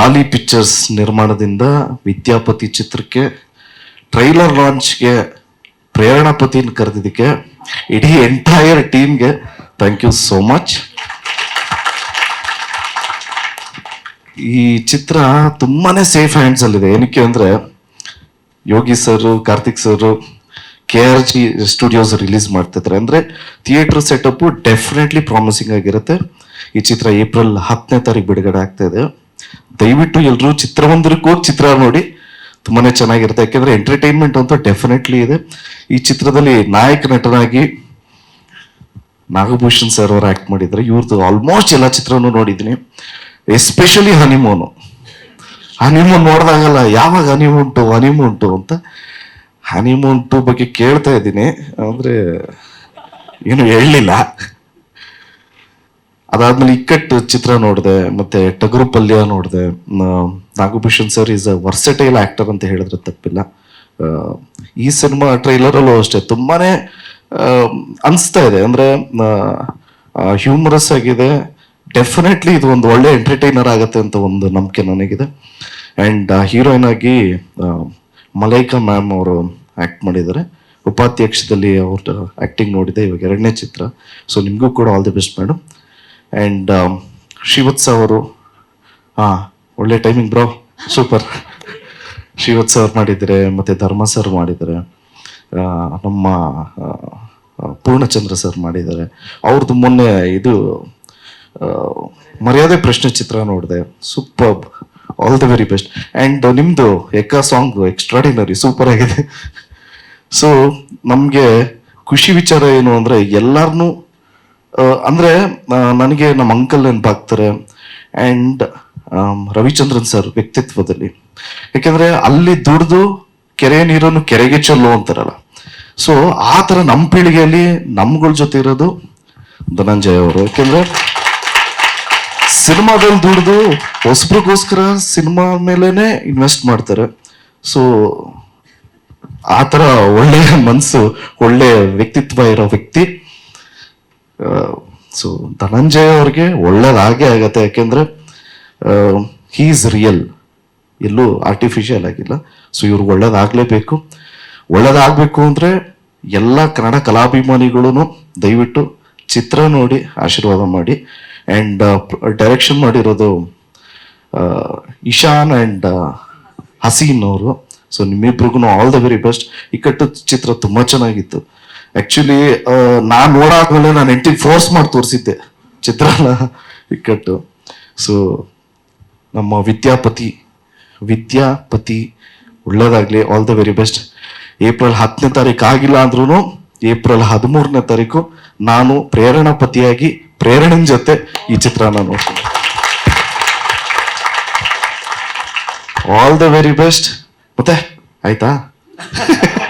Tally pictures ನಿರ್ಮಾಣದಿಂದ ವಿದ್ಯಾಪತಿ ಚಿತ್ರಕ್ಕೆ trailer ಲಾಂಚ್ಗೆ ಪ್ರೇರಣಾಪತಿನ ಕರೆದಿದ್ದಕ್ಕೆ, ಇಡೀ ಎಂಟೈರ್ ಟೀಮ್ಗೆ ಥ್ಯಾಂಕ್ ಯು ಸೋ ಮಚ್ ಈ ಚಿತ್ರ ತುಂಬಾನೇ ಸೇಫ್ ಹ್ಯಾಂಡ್ಸ್ ಅಲ್ಲಿದೆ. ಏನಕ್ಕೆ ಅಂದ್ರೆ, Yogi sir Karthik sir K R G studios release ಮಾಡ್ತಿದ್ದಾರೆ. ಅಂದ್ರೆ ಥಿಯೇಟರ್ ಸೆಟಪ್ ಡೆಫಿನೆಟ್ಲಿ ಪ್ರಾಮಿಸಿಂಗ್ ಆಗಿರುತ್ತೆ. ಈ ಚಿತ್ರ ಏಪ್ರಿಲ್ ಹತ್ತನೇ ತಾರೀಕು ಬಿಡುಗಡೆ ಆಗ್ತಾ ಇದೆ. ದಯವಿಟ್ಟು ಎಲ್ಲರೂ ಚಿತ್ರಮಂದಿರಕ್ಕೆ ಹೋಗಿ ಚಿತ್ರ ನೋಡಿ. ತುಂಬಾನೇ ಚೆನ್ನಾಗಿರುತ್ತೆ. ಯಾಕೆಂದ್ರೆ ಎಂಟರ್ಟೈನ್ಮೆಂಟ್ ಅಂತ ಡೆಫಿನೆಟ್ಲಿ ಇದೆ. ಈ ಚಿತ್ರದಲ್ಲಿ ನಾಯಕ ನಟನಾಗಿ ನಾಗಭೂಷಣ್ ಸರ್ ಅವರು ಆಕ್ಟ್ ಮಾಡಿದ್ದಾರೆ. ಇವ್ರದ್ದು ಆಲ್ಮೋಸ್ಟ್ ಎಲ್ಲ ಚಿತ್ರನೂ ನೋಡಿದ್ದೀನಿ. ಎಸ್ಪೆಷಲಿ ಹನಿಮೂನು ಹನಿಮೂನ್ ನೋಡಿದಾಗಲ್ಲ, ಯಾವಾಗ ಹನಿಮೋಂಟು ಹನಿಮೂನ್ ಟು ಅಂತ ಹನಿಮೂನ್ ಬಗ್ಗೆ ಕೇಳ್ತಾ ಇದ್ದೀನಿ. ಅಂದರೆ ಏನು ಹೇಳಲಿಲ್ಲ ಅದಾದ್ಮೇಲೆ ಇಕ್ಕಟ್ಟು ಚಿತ್ರ ನೋಡಿದೆ, ಮತ್ತೆ ಟಗರು ಪಲ್ಯ ನೋಡಿದೆ. Nagabhushan sir is a versatile actor ಅಂತ ಹೇಳಿದ್ರೆ ತಪ್ಪಿಲ್ಲ. ಈ ಸಿನಿಮಾ ಟ್ರೈಲರಲ್ಲೂ ಅಷ್ಟೇ. ತುಂಬಾನೇ ಅನಿಸ್ತಾ ಇದೆ. ಅಂದ್ರೆ ಹ್ಯೂಮರಸ್ ಆಗಿದೆ. ಡೆಫಿನೆಟ್ಲಿ ಇದು ಒಂದು ಒಳ್ಳೆ ಎಂಟರ್ಟೈನರ್ ಆಗುತ್ತೆ ಅಂತ ಒಂದು ನಂಬಿಕೆ ನನಗಿದೆ. ಅಂಡ್ ಹೀರೋಯಿನ್ ಆಗಿ ಮಲೈಕಾ ಮ್ಯಾಮ್ ಅವರು ಆಕ್ಟ್ ಮಾಡಿದ್ದಾರೆ. ಉಪಾಧ್ಯಕ್ಷದಲ್ಲಿ ಅವ್ರ ಆಕ್ಟಿಂಗ್ ನೋಡಿದೆ. ಇವಾಗ ಎರಡನೇ ಚಿತ್ರ. ಸೊ ನಿಮಗೂ ಕೂಡ all the best madam and Srivatsa ಅವರು, ಹಾಂ, ಒಳ್ಳೆ ಟೈಮಿಂಗ್ ಬ್ರೋ ಸೂಪರ್ ಶ್ರೀವತ್ಸ ಅವ್ರು ಮಾಡಿದ್ದಾರೆ ಮತ್ತು ಧರ್ಮ ಸರ್ ಮಾಡಿದ್ದಾರೆ ನಮ್ಮ ಪೂರ್ಣಚಂದ್ರ ಸರ್ ಮಾಡಿದ್ದಾರೆ. ಅವ್ರದ್ದು ಮೊನ್ನೆ ಇದು ಮರ್ಯಾದೆ ಪ್ರಶ್ನೆ ಚಿತ್ರ ನೋಡಿದೆ. Super all the very best and ನಿಮ್ಮದು ಎಕ್ಕ ಸಾಂಗ್ ಎಕ್ಸ್ಟ್ರಾಡಿನರಿ ಸೂಪರ್ ಆಗಿದೆ. ಸೊ ನಮಗೆ ಖುಷಿ ವಿಚಾರ ಏನು ಅಂದರೆ ಎಲ್ಲರನ್ನೂ ಅಂದರೆ ನನಗೆ ನಮ್ಮ ಅಂಕಲ್ ನೆನಪಾಗ್ತಾರೆ ಆ್ಯಂಡ್ ರವಿಚಂದ್ರನ್ ಸರ್ ವ್ಯಕ್ತಿತ್ವದಲ್ಲಿ. ಯಾಕೆಂದರೆ ಅಲ್ಲಿ ದುಡ್ದು, ಕೆರೆ ನೀರನ್ನು ಕೆರೆಗೆ ಚೆಲ್ಲು ಅಂತಾರಲ್ಲ. ಸೊ ಆ ಥರ ನಮ್ಮ ಪೀಳಿಗೆಯಲ್ಲಿ ನಮ್ಗಳ ಜೊತೆ ಇರೋದು ಧನಂಜಯ ಅವರು. ಯಾಕೆಂದರೆ ಸಿನಿಮಾದಲ್ಲಿ ದುಡ್ದು ಹೊಸಬ್ರಿಗೋಸ್ಕರ ಸಿನಿಮಾ ಮೇಲೇನೆ ಇನ್ವೆಸ್ಟ್ ಮಾಡ್ತಾರೆ. ಸೊ ಆ ಥರ ಒಳ್ಳೆಯ ಮನಸ್ಸು ಒಳ್ಳೆಯ ವ್ಯಕ್ತಿತ್ವ ಇರೋ ವ್ಯಕ್ತಿ. ಸೊ ಧನಂಜಯ ಅವ್ರಿಗೆ ಒಳ್ಳೇದಾಗೇ ಆಗತ್ತೆ. ಯಾಕೆಂದ್ರೆ ಹೀಸ್ ರಿಯಲ್ ಎಲ್ಲೂ ಆರ್ಟಿಫಿಷಿಯಲ್ ಆಗಿಲ್ಲ. ಸೊ ಇವ್ರಿಗೆ ಒಳ್ಳೇದಾಗಲೇಬೇಕು. ಒಳ್ಳೇದಾಗಬೇಕು ಅಂದರೆ, ಎಲ್ಲ ಕನ್ನಡ ಕಲಾಭಿಮಾನಿಗಳೂ ದಯವಿಟ್ಟು ಚಿತ್ರ ನೋಡಿ, ಆಶೀರ್ವಾದ ಮಾಡಿ ಆ್ಯಂಡ್ ಡೈರೆಕ್ಷನ್ ಮಾಡಿರೋದು ಇಶಾನ್ ಆ್ಯಂಡ್ ಹಸೀನ್ ಅವರು. So ನಿಮ್ಮಿಬ್ರಿಗೂ all the very best Ikkat ಚಿತ್ರ ತುಂಬ ಚೆನ್ನಾಗಿತ್ತು. ಆಕ್ಚುಲಿ ನಾನು ನೋಡಾದ್ಮೇಲೆ ನಾನು ಹೆಂಡತಿ ಫೋರ್ಸ್ ಮಾಡಿ ತೋರಿಸಿದ್ದೆ. ಚಿತ್ರನ ಇಕ್ಕಟ್ಟು. ಸೊ ನಮ್ಮ ವಿದ್ಯಾಪತಿ ವಿದ್ಯಾಪತಿ, ಒಳ್ಳೇದಾಗಲಿ all the very best April ಹತ್ತನೇ ತಾರೀಕು ಆಗಿಲ್ಲ ಅಂದ್ರೂ ಏಪ್ರಿಲ್ ಹದಿಮೂರನೇ ತಾರೀಕು ನಾನು ಪ್ರೇರಣಾಪತಿಯಾಗಿ ಪತಿಯಾಗಿ ಪ್ರೇರಣನ್ ಜೊತೆ ಈ ಚಿತ್ರಾನ್ನ ನೋಡ್ತೀನಿ. ಆಲ್ ದ ವೆರಿ ಬೆಸ್ಟ್ ಮತ್ತೆ, ಆಯ್ತಾ?